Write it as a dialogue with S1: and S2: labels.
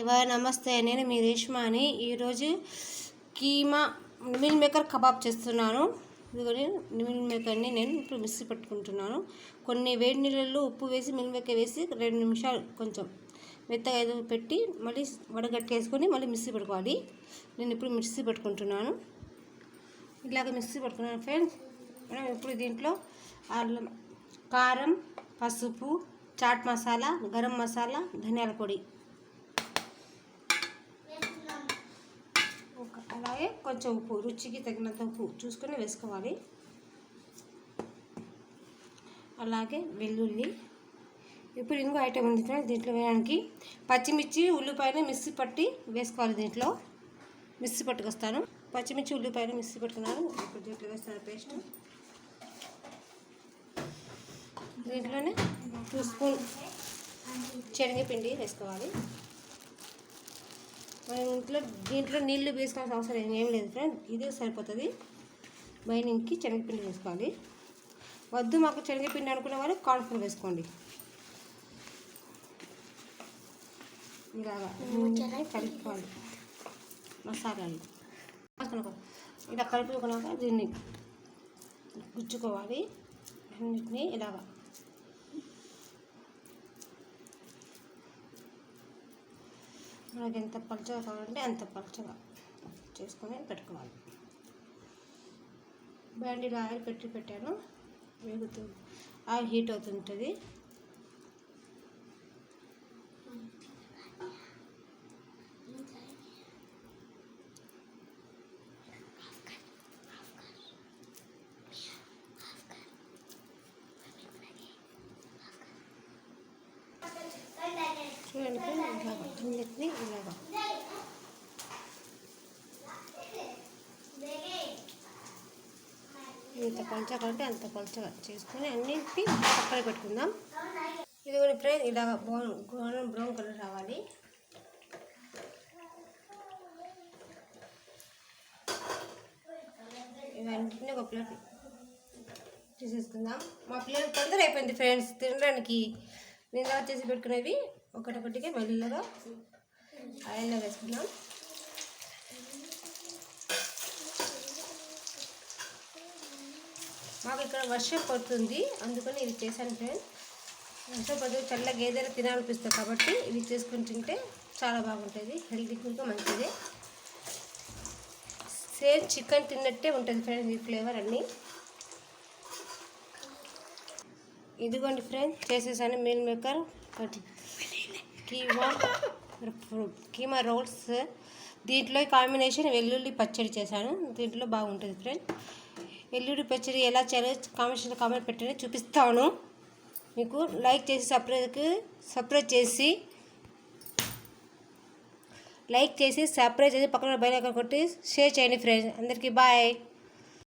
S1: ఇవా నమస్తే. నేను మీ రేష్మాని. ఈరోజు కీమా మిల్ మేకర్ కబాబ్ చేస్తున్నాను. ఇదిగోని మిల్ మేకర్ని నేను ఇప్పుడు మిక్సీ పెట్టుకుంటున్నాను. కొన్ని వేడి నీళ్ళల్లో ఉప్పు వేసి మిల్ మేకర్ వేసి రెండు నిమిషాలు కొంచెం మెత్తగా ఏదో పెట్టి మళ్ళీ వడగట్టేసుకొని మళ్ళీ మిక్సీ పెట్టుకోవాలి. నేను ఇప్పుడు మిక్సీ పెట్టుకుంటున్నాను. ఇలాగ మిక్సీ పెట్టుకున్నాను ఫ్రెండ్స్. మనం ఇప్పుడు దీంట్లో అల్లం కారం పసుపు చాట్ మసాలా గరం మసాలా ధనియాల పొడి అలాగే కొంచెం ఉప్పు రుచికి తగినంత ఉప్పు చూసుకొని వేసుకోవాలి. అలాగే వెల్లుల్లి. ఇప్పుడు ఇంకో ఐటెం ఉంది దీంట్లో వేయడానికి. పచ్చిమిర్చి ఉల్లిపాయలు మిక్సీ పట్టి వేసుకోవాలి దీంట్లో. మిక్సీ పట్టుకొస్తాను. పచ్చిమిర్చి ఉల్లిపాయలు మిక్సీ పెట్టుకున్నాను. ఇప్పుడు దీంట్లో వేస్తాను పేస్ట్. దీంట్లోనే టూ స్పూన్ శనగపిండి వేసుకోవాలి. మనం ఇంట్లో దీంట్లో నీళ్ళు వేసుకోవాల్సిన అవసరం ఏం లేదు ఫ్రెండ్ ఇదే సరిపోతుంది. బైనింగ్కి శనగపిండి వేసుకోవాలి. వద్దు మాకు శనగపిండి అనుకునే వాళ్ళు కార్న్ఫ్లోర్ వేసుకోండి. ఇలాగా కలుపుకోవాలి. మసాలాలు. ఇలా కలుపుకున్నాక దీన్ని గుచ్చుకోవాలి. అన్నిటినీ ఇలాగా మనకి ఎంత పలుచగా కావాలంటే అంత పలుచగా చేసుకొని పెట్టుకోవాలి. బ్యాండీలో ఆయిల్ పెట్టి పెట్టాను. వేగుతూ ఆయిల్ హీట్ అవుతుంటుంది. చూడండి ఇలాగా అన్నిటిని ఇలాగా ఇంత పలుచగా అంటే అంత పలుచగా చేసుకొని అన్నింటి పక్కన పెట్టుకుందాం. ఇది కూడా ఫ్రెండ్ ఇలాగ బ్రౌన్ బ్రౌన్ బ్రౌన్ కలర్ రావాలి. ఇవన్నింటినీ ఒక ప్లేట్ తీసేసుకుందాం. మా పిల్లలు తొందర అయిపోయింది ఫ్రెండ్స్? తినడానికి నేను ఎలా చేసి పెట్టుకునేవి? ఒకటొకటిగా మెల్లగా ఆయిల్లో వేసుకున్నాం మాకు ఇక్కడ వర్షం పడుతుంది. అందుకని ఇది చేశాను ఫ్రెండ్ వర్షం పడుతుంది చల్లగా ఏదైనా తినాలనిపిస్తుంది కాబట్టి ఇవి చేసుకుని తింటే చాలా బాగుంటుంది. హెల్తీ ఫుడ్గా మంచిది. సేమ్ చికెన్ తిన్నట్టే ఉంటుంది ఫ్రెండ్స్ ఈ ఫ్లేవర్ అన్నీ. ఇదిగోండి ఫ్రెండ్స్ చేసేసాను meal maker. Keema keema rolls. దీంట్లో కాంబినేషన్ వెల్లుల్లి పచ్చడి చేశాను. దీంట్లో బాగుంటుంది ఫ్రెండ్స్. వెల్లుల్లి పచ్చడి ఎలా చేయాలో కాంబినేషన్ కామెంట్ పెట్టండి చూపిస్తాను. మీకు లైక్ చేసి సపరేట్కి సపరేట్ చేసి లైక్ చేసి సపరేట్ చేసి పక్కన బయట కొట్టి షేర్ చేయండి ఫ్రెండ్స్. అందరికీ బాయ్.